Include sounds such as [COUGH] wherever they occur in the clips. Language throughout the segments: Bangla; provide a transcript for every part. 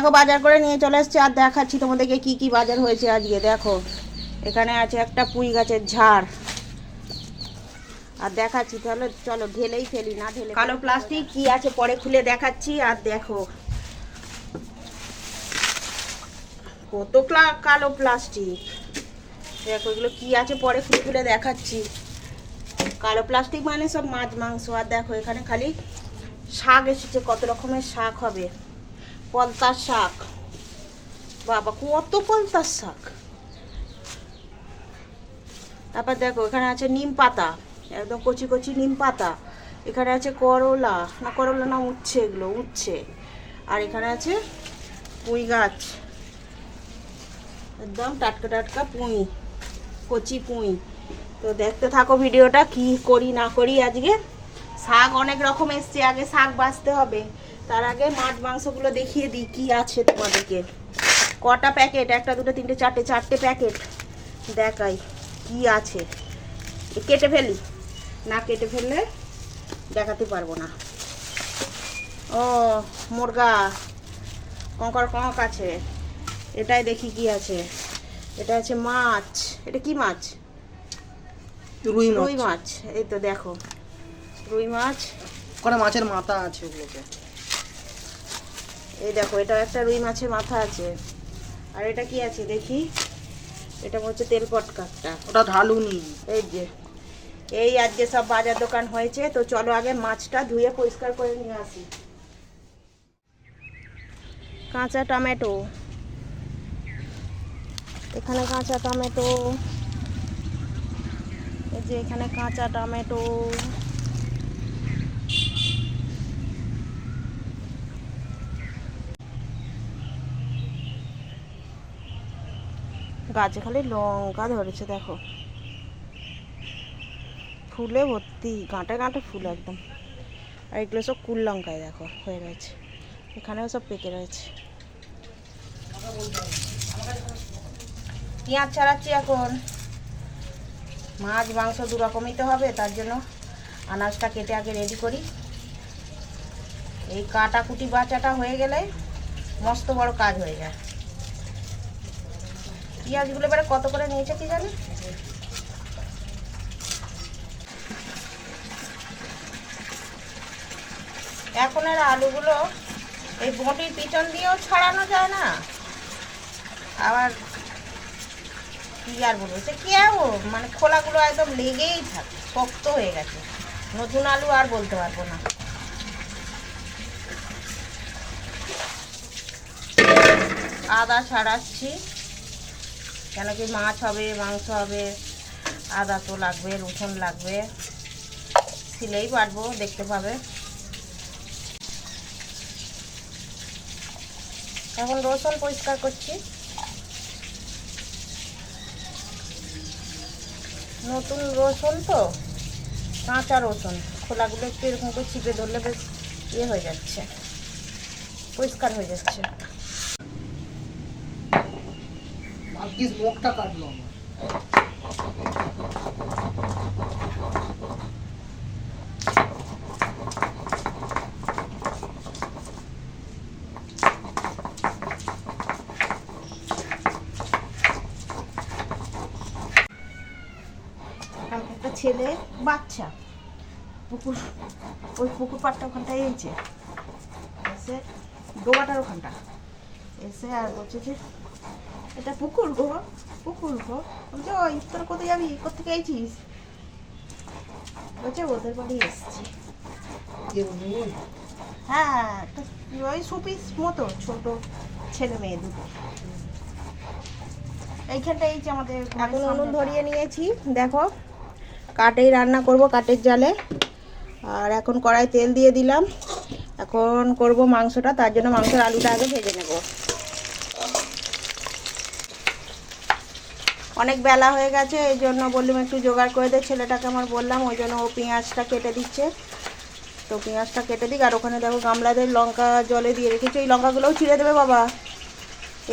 দেখো বাজার করে নিয়ে চলে এসছি আর দেখাচ্ছি তোমাদেরকে কি কি বাজার হয়েছে আজকে দেখো। এখানে আছে একটা পুঁই গাছের ঝাড়। আর দেখাচ্ছি তাহলে চলো ঢেলেই ফেলি না ঢেলে কালো প্লাস্টিক কি আছে পরে খুলে দেখাচ্ছি আর দেখো। কত ক্লা- কালো প্লাস্টিক। দেখো এগুলো কি আছে পরে খুলে খুলে দেখাচ্ছি। কালো প্লাস্টিক মানে সব মাছ মাংস। আর দেখো এখানে খালি শাক এসেছে কত রকমের শাক হবে। পলতার শাক। বাবা, কত পলতার শাক? তারপর দেখো, এখানে আছে নিম পাতা, একদম কচি কচি নিম পাতা। এখানে আছে করলা, না করলা না, উচ্ছে এগুলো, উচ্ছে। আর এখানে আছে পুঁই গাছ। একদম টাটকা টাটকা পুঁই, কচি পুঁই। তো দেখতে থাকো ভিডিওটা, কি করি না করি, আজকে শাক অনেক রকম এসছে, আগে শাক বাঁচতে হবে। তার আগে মাছ মাংসগুলো দেখিয়ে দিই কি আছে তোমাদেরকে। কটা প্যাকেট? একটা দুটো তিনটে চারটে চারটে প্যাকেট। দেখাই কি আছে। কেটে ফেলি। না কেটে ফেললে দেখাতে পারব না। ও মুরগা। কঙ্কর কক আছে। এটাই দেখি কি আছে। এটা আছে মাছ। এটা কি মাছ? রুই রুই মাছ। এই তো দেখো। রুই মাছ। ওখানে মাছের মাথা আছে ওগুলোকে এই দেখো এটা একটা রুই মাছের মাথা আছে। আর এটা কি আছে দেখি? এটা হচ্ছে তেল পটকাটা ওটা ঢালুনি। এই যে এই আজকে সব বাজার দোকান হয়েছে তো চলো আগে মাছটা ধুয়ে পরিষ্কার করে নিয়ে আসি। কাঁচা টমেটো। এখানে কাঁচা টমেটো। এই যে এখানে কাঁচা টমেটো। গাছে খালি লঙ্কা ধরেছে, দেখো। ফুলে ভর্তি, গাঁটে গাঁটে ফুল একদম। আর এগুলো সব কুল লঙ্কায়, দেখো, হয়ে রয়েছে। এখানেও সব পেকে রয়েছে। পেঁয়াজ ছাড়াচ্ছি এখন। মাছ, মাংস দু রকমই তো হবে, তার জন্য আনাজটা কেটে আগে রেডি করি। এই কাটাকুটি বাচাটা হয়ে গেলে মস্ত বড় কাজ হয়ে যায়। পেঁয়াজগুলো এবারে কত করে নিয়েছে কি জানি এখন আর আলুগুলো এই বটির পিছন দিয়েও ছাড়ানো যায় না। আবার কি আর বলব? সে কি আর ও, মানে খোলাগুলো একদম লেগেই থাকে শক্ত হয়ে গেছে। নতুন আলু আর বলতে পারব না। আদা ছাড়াচ্ছি। কেন কি মাছ হবে, মাংস হবে, আদা তো লাগবে, রসুন লাগবে। সিলেই পারব, দেখতে পাবে। এখন রসুন পরিষ্কার করছি। নতুন রসুন তো, কাঁচা রসুন। খোলাগুলো একটু এরকম করে চিপে ধরলে বেশ ইয়ে হয়ে যাচ্ছে, পরিষ্কার হয়ে যাচ্ছে। ভাগ্যিস মুখটা কাটলো আমার। একটা ছেলে, বাচ্চা। পুকুর, ওই পুকুর পাড়টা ওখানটায় এইছে এসে ডোবাটার ওখানটা। এসে আর বলছে যে এটা পুকুর গো পুকুর গো। বলছে ওই তোর কোথায় যাবি কোথেকে এইছিস বলছে ওদের বাড়ি এসছি। হ্যাঁ একটা ওই সুপিস মতো ছোট ছেলে মেয়ে দুটো। এইখানটা এই যে আমাদের এখন উনুন ধরিয়ে নিয়েছি দেখো। কাঠেই রান্না করব কাঠের জালে। আর এখন কড়াই তেল দিয়ে দিলাম। এখন করব মাংসটা তার জন্য মাংসের আলুটা আগে ভেজে নেব। অনেক বেলা হয়ে গেছে, এই জন্য বললাম একটু জোগাড় করে দে, ছেলেটাকে আমার বললাম, ওই জন্য ও পেঁয়াজটা কেটে দিচ্ছে। তো পেঁয়াজটা কেটে দিক, আর ওখানে দেখো গামলাদের লঙ্কা জলে দিয়ে রেখেছি, এই লঙ্কাগুলোও ছিঁড়ে দেবে বাবা।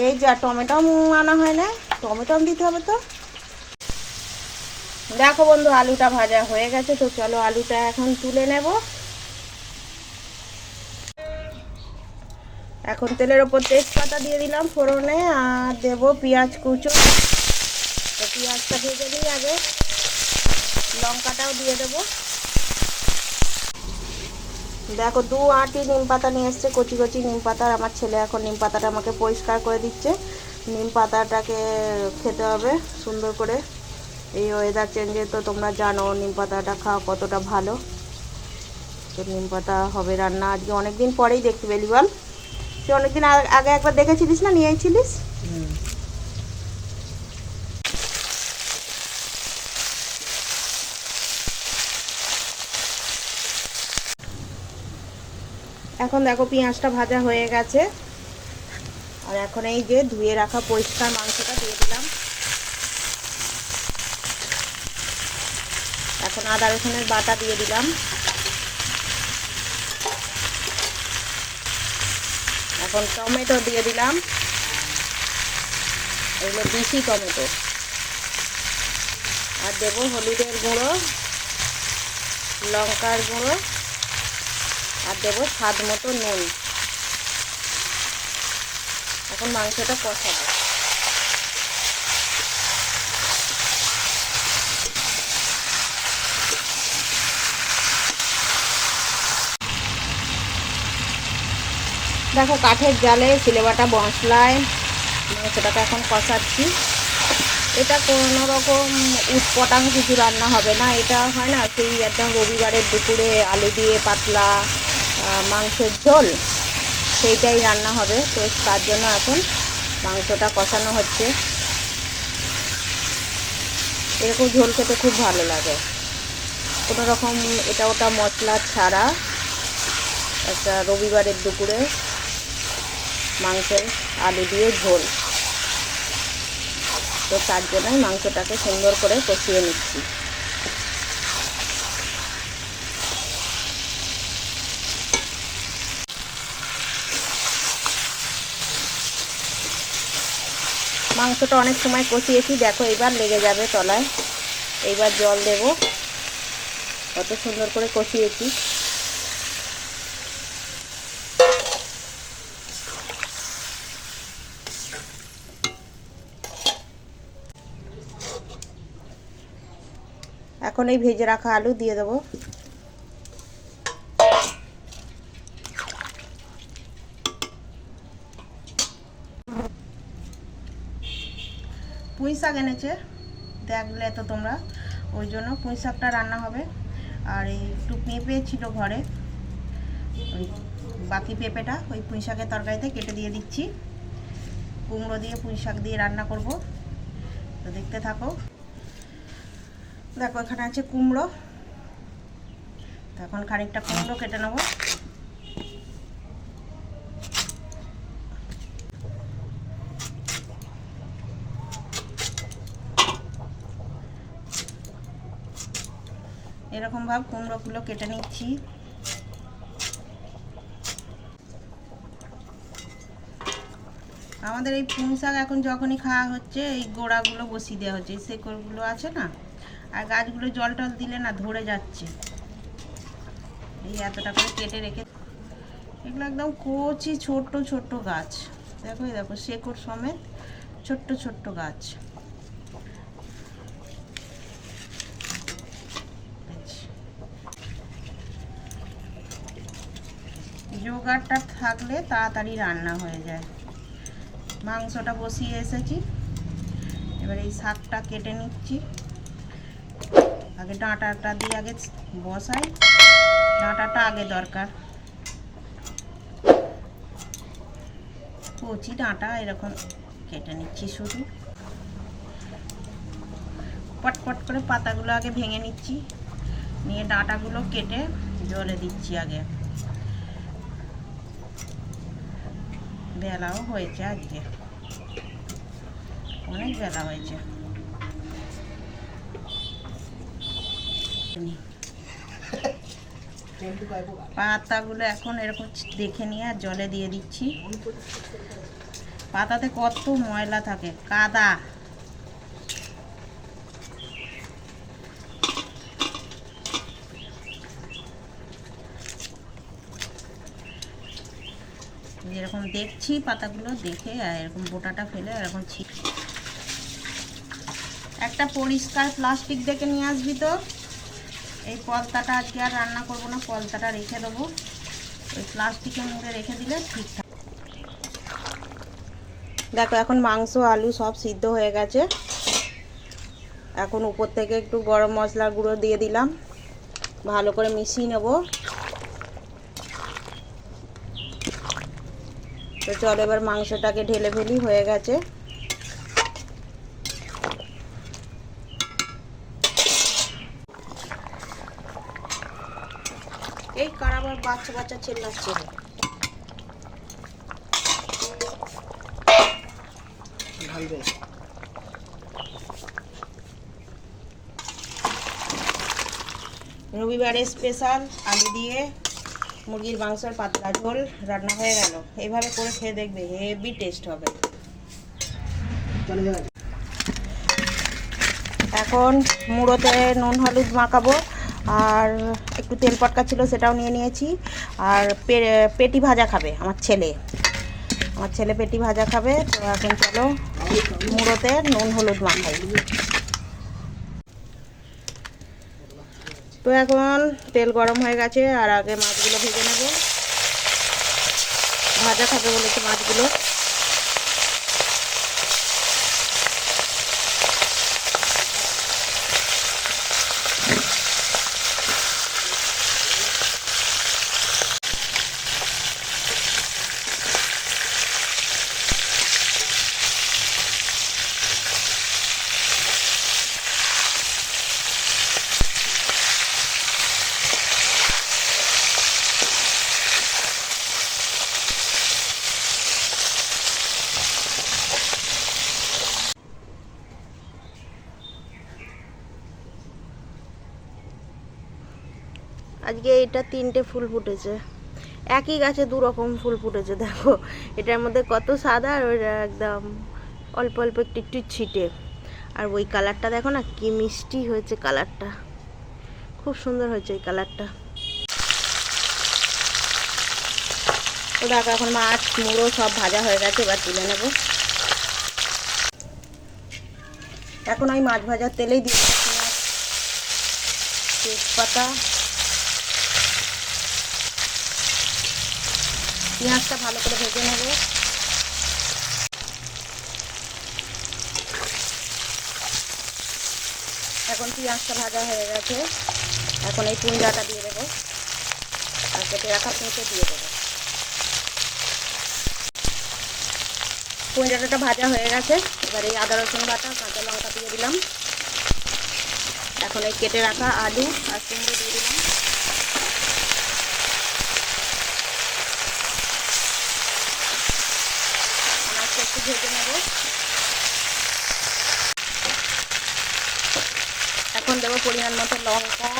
এই যা টমেটো আনা হয় না টমেটো দিতে হবে তো। দেখো বন্ধু, আলুটা ভাজা হয়ে গেছে, তো চলো আলুটা এখন তুলে নেব। এখন তেলের ওপর তেজপাতা দিয়ে দিলাম ফোড়নে, আর দেবো পেঁয়াজ কুচো। পেঁয়াজটা ভেজে নিই আগে। লঙ্কাটাও দিয়ে দেবো। দেখো, দু আটি নিম পাতা নিয়ে এসছে, কচি কচি নিম পাতা আমার ছেলে এখন নিম পাতাটা আমাকে পরিষ্কার করে দিচ্ছে। নিম পাতাটাকে খেতে হবে সুন্দর করে। এই ওয়েদার চেঞ্জে তো তোমরা জানো, নিম পাতাটা খাওয়া কতটা ভালো। তো নিম পাতা হবে রান্না। আজকে অনেক দিন পরেই দেখতে পেলি বল তুই অনেকদিন আগে একবার দেখেছিলিস না নিয়ে আইছিলিস এখন দেখো পেঁয়াজটা ভাজা হয়ে গেছে। আর এখন এই যে ধুয়ে রাখা পরিষ্কার মাংসটা দিয়ে দিলাম। এখন আদা রসুনের বাটা দিয়ে দিলাম। এখন টমেটো দিয়ে দিলাম। এগুলো বেশি টমেটো। আর দেবো হলুদের গুঁড়ো, লঙ্কার গুঁড়ো। আর দেবো স্বাদ মতো নুন। এখন মাংসটা কষাবো। দেখো কাঠের জালে সিলেবাটা মশলায় মাংসটাকে এখন কষাচ্ছি। এটা কোনো রকম উৎপটাং কিছু রান্না হবে না। এটা হয় না, সেই একদম রবিবারের দুপুরে আলু দিয়ে পাতলা মাংসের ঝোল, সেইটাই রান্না হবে। তো তার জন্য এখন মাংসটা কষানো হচ্ছে। এরকম ঝোল খেতে খুব ভালো লাগে। কোনো রকম এটা ওটা মশলা ছাড়া একটা রবিবারের দুপুরে মাংসের আলু দিয়ে ঝোল। তো তার জন্যই মাংসটাকে সুন্দর করে কষিয়ে নিচ্ছি। মাংসটা অনেক সময় কষিয়েছি, দেখো এবার লেগে যাবে তলায়। এইবার জল দেব। কত সুন্দর করে কষিয়েছি। এখন এই ভেজে রাখা আলু দিয়ে দেবো। পুঁই শাক এনেছে। দেখলে তো তোমরা। ওই জন্য পুঁই শাকটা রান্না হবে। আর এই একটু পেঁপে ছিল ঘরে। ওই বাকি পেঁপেটা ওই পুঁই শাকের তরকারিতে কেটে দিয়ে দিচ্ছি। কুমড়ো দিয়ে পুঁই শাক দিয়ে রান্না করব। তো দেখতে থাকো। দেখো, এখানে আছে কুমড়ো। তো এখন খানিকটা কুমড়ো কেটে নেব। এরকম ভাব কুমড়োগুলো কেটে নিচ্ছি। আমাদের এই পুঁই শাক এখন যখনই খাওয়া হচ্ছে, এই গোড়াগুলো বসিয়ে দেওয়া হচ্ছে। এই শেকড়গুলো আছে না? আর গাছগুলো জল টল দিলে না ধরে যাচ্ছে। এই এতটা করে কেটে রেখে এগুলো একদম কচি, ছোট্ট ছোট্ট গাছ। দেখো দেখো, শেকড় সমেত ছোট্ট ছোট্ট গাছ। জোগাড়টা থাকলে তাড়াতাড়ি রান্না হয়ে যায়। মাংসটা বসিয়ে এসেছি। এবার এই শাকটা কেটে নিচ্ছি। আগে ডাঁটাটা দিয়ে আগে বসাই। ডাঁটাটা আগে দরকার। কচি ডাঁটা এরকম কেটে নিচ্ছি শুধু। পটপট করে পাতাগুলো আগে ভেঙে নিচ্ছি। নিয়ে ডাঁটাগুলো কেটে জলে দিচ্ছি আগে। বেলাও হয়েছে আজকে। অনেক বেলা হয়েছে। পাতাগুলো এখন এরকম দেখে নিয়ে আর জলে দিয়ে দিচ্ছি। পাতাতে কত ময়লা থাকে, কাদা। যেরকম দেখছি, পাতাগুলো দেখে এরকম বোটাটা ফেলে এরকম ছিট একটা পরিষ্কার প্লাস্টিক দেখে নিয়ে আসবি তো। এই পলতাটা আজকে আর রান্না করব না, পলতাটা রেখে দেবো। ওই প্লাস্টিকে মুড়ে রেখে দিলে ঠিকঠাক। দেখো, এখন মাংস, আলু সব সিদ্ধ হয়ে গেছে। এখন উপর থেকে একটু গরম মশলার গুঁড়ো দিয়ে দিলাম। ভালো করে মিশিয়ে নেব। তো চল এবার মাংসটাকে ঢেলে ফেলি, হয়ে গেছে। এই কার আবার বাচ্চা বাচ্চা চেল্লাচ্ছে? রবিবারে স্পেশাল আলু দিয়ে মুরগির মাংসের পাতলা ঝোল রান্না হয়ে গেল। এইভাবে করে খেয়ে দেখবে, হেভি টেস্ট হবে। এখন মুড়োতে নুন, হলুদ মাখাবো, আর একটু তেল পটকা ছিল সেটাও নিয়ে নিয়েছি। আর পেটি ভাজা খাবে আমার ছেলে। আমার ছেলে পেটি ভাজা খাবে, তো এখন চলো মুড়োতে নুন, হলুদ মাখাই। তো এখন তেল গরম হয়ে গেছে আর আগে মাছগুলো ভেজে নেব। ভাজা খাবে বলেছে মাছগুলো আজকে এটা তিনটে ফুল ফুটেছে। একই গাছে দু রকম ফুল ফুটেছে, দেখো। এটার মধ্যে কত সাদা আর ওইটা একদম অল্প অল্প একটু একটু ছিটে। আর ওই কালারটা দেখো না, কি মিষ্টি হয়েছে কালারটা। খুব সুন্দর হয়েছে ওই কালারটা। তো দেখো, এখন মাছ, মুড়ো সব ভাজা হয়ে গেছে, এবার তুলে নেব। এখন ওই মাছ ভাজার তেলেই দিয়ে তেজপাতা পেঁয়াজটা ভালো করে ভেজে নেব। এখন পেঁয়াজটা ভাজা হয়ে গেছে। এখন এই পুঞ্জাটা দিয়ে দেবো। আর কেটে রাখা পেঁচে দিয়ে দেবো। পুঞ্জাটা ভাজা হয়ে গেছে। এবার এই আদা, রসুন বাটা, কাঁচা লঙ্কা দিয়ে দিলাম। এখন এই কেটে রাখা আলু আর কুমড়ো দিয়ে দিলাম মাছটা একটু ভেজে নেব। এখন দেবো পরিমাণ মতো লঙ্কা,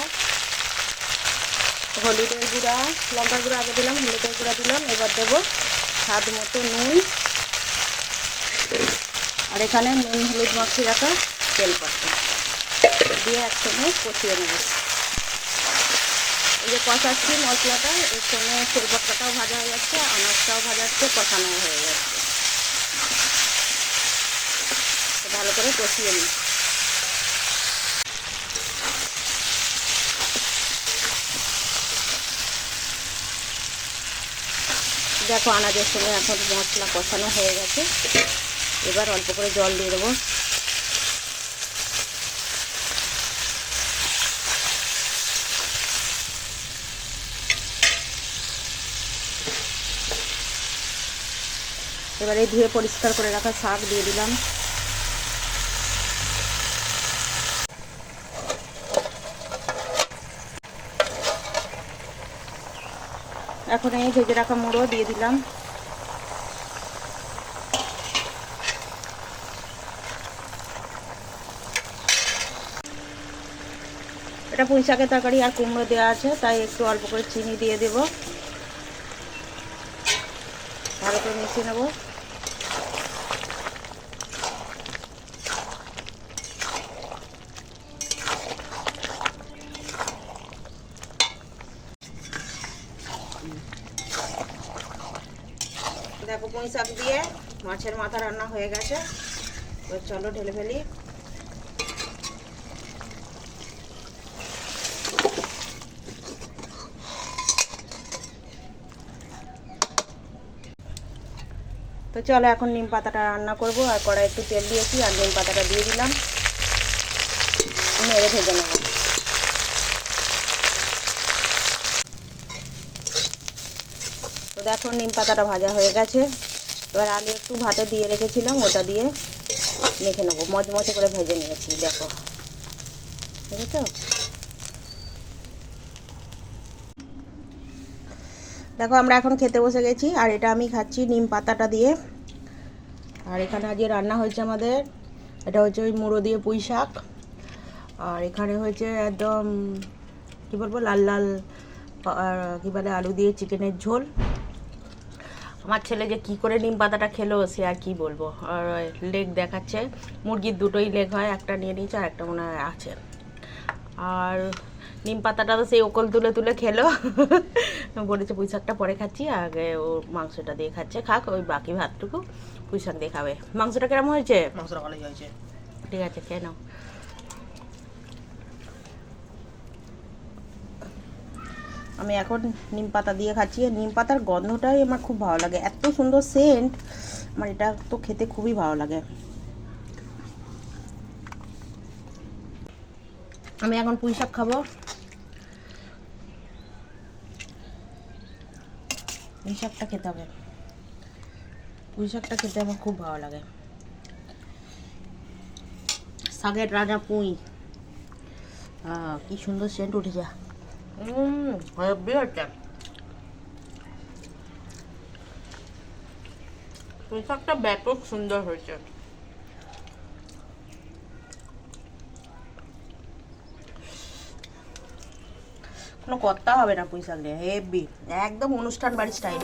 হলুদের গুঁড়া। লঙ্কার গুঁড়া আগে দিলাম, হলুদের গুঁড়া দিলাম, এবার দেবো স্বাদ মতো নুন। আর এখানে নুন, হলুদ, মাখিয়ে রাখা তেল পাতা দিয়ে একসঙ্গে কষিয়ে নেব। এই যে কষাচ্ছি মশলাটা, এর সঙ্গে তেল পাতাটাও ভাজা হয়ে যাচ্ছে, আনাজটাও ভাজা হচ্ছে কষানো হয়ে যাচ্ছে তো ভালো করে কষিয়ে নিই। দেখো আনাজের সঙ্গে এখন মশলা কষানো হয়ে গেছে। এবার অল্প করে জল দিয়ে দেবো। এবারে ধুয়ে পরিষ্কার করে রাখা শাক দিয়ে দিলাম। এখন এই ভেজে রাখা মুড়ো দিয়ে দিলাম। এটা পুঁই শাকের তরকারি আর কুমড়ো দেওয়া আছে, তাই একটু অল্প করে চিনি দিয়ে দেব। ভালো করে মিশিয়ে নেব পুঁই শাক দিয়ে মাছের মাথা রান্না হয়ে গেছে। এবার চলো ঢেলে ফেলি। তো চলো এখন নিম পাতাটা রান্না করব, আর কড়াই একটু তেল দিয়েছি, আর নিম পাতাটা দিয়ে দিলাম। নেড়ে ভেজে নেব। তো দেখো নিম পাতাটা ভাজা হয়ে গেছে। এবার আলু একটু ভাতে দিয়ে রেখেছিলাম, ওটা দিয়ে মেখে নেব। মচমচে করে ভেজে নিয়েছি, দেখো। দেখেছ দেখো, আমরা এখন খেতে বসে গেছি, আর এটা আমি খাচ্ছি নিম পাতাটা দিয়ে। আর এখানে আজকে রান্না হয়েছে আমাদের, এটা হচ্ছে ওই মুড়ো দিয়ে পুঁই শাক। আর এখানে হয়েছে একদম, কী বলব, লাল লাল কী বলে, আলু দিয়ে চিকেনের ঝোল। আমার ছেলে যে কি করে নিম পাতাটা খেলো সে আর কি বলব? আর লেগ দেখাচ্ছে মুরগির দুটোই লেগ হয় একটা নিয়ে নিয়েছে আর একটা মনে হয় আছে। আর নিম পাতাটা তো সেই ওকল তুলে তুলে খেলো। [LAUGHS] বলেছে পুঁই শাকটা পরে খাচ্ছি আগে ও মাংসটা দিয়ে খাচ্ছে খাক ওই বাকি ভাতটুকু পুঁই শাক দিয়ে খাবে। মাংসটা কেমন হয়েছে? মাংসটা ভালোই হয়েছে। ঠিক আছে খেয়ে নাও। আমি এখন নিম পাতা দিয়ে খাচ্ছি নিম পাতার গন্ধটাই আমার খুব ভালো লাগে। এত সুন্দর সেন্ট আমার এটা তো খেতে খুবই ভালো লাগে। আমি এখন পুঁই শাক খাব। পুঁই শাকটা খেতে হবে। পুঁই শাকটা খেতে আমার খুব ভালো লাগে। শাকের রাজা পুঁই। কি সুন্দর সেন্ট উঠেছে। হুম হেব্বি হচ্ছে পুঁই শাকটা ব্যাপক সুন্দর হয়েছে কোনো কথা হবে না পুঁই দিয়ে হেব্বি একদম অনুষ্ঠান বাড়ির স্টাইল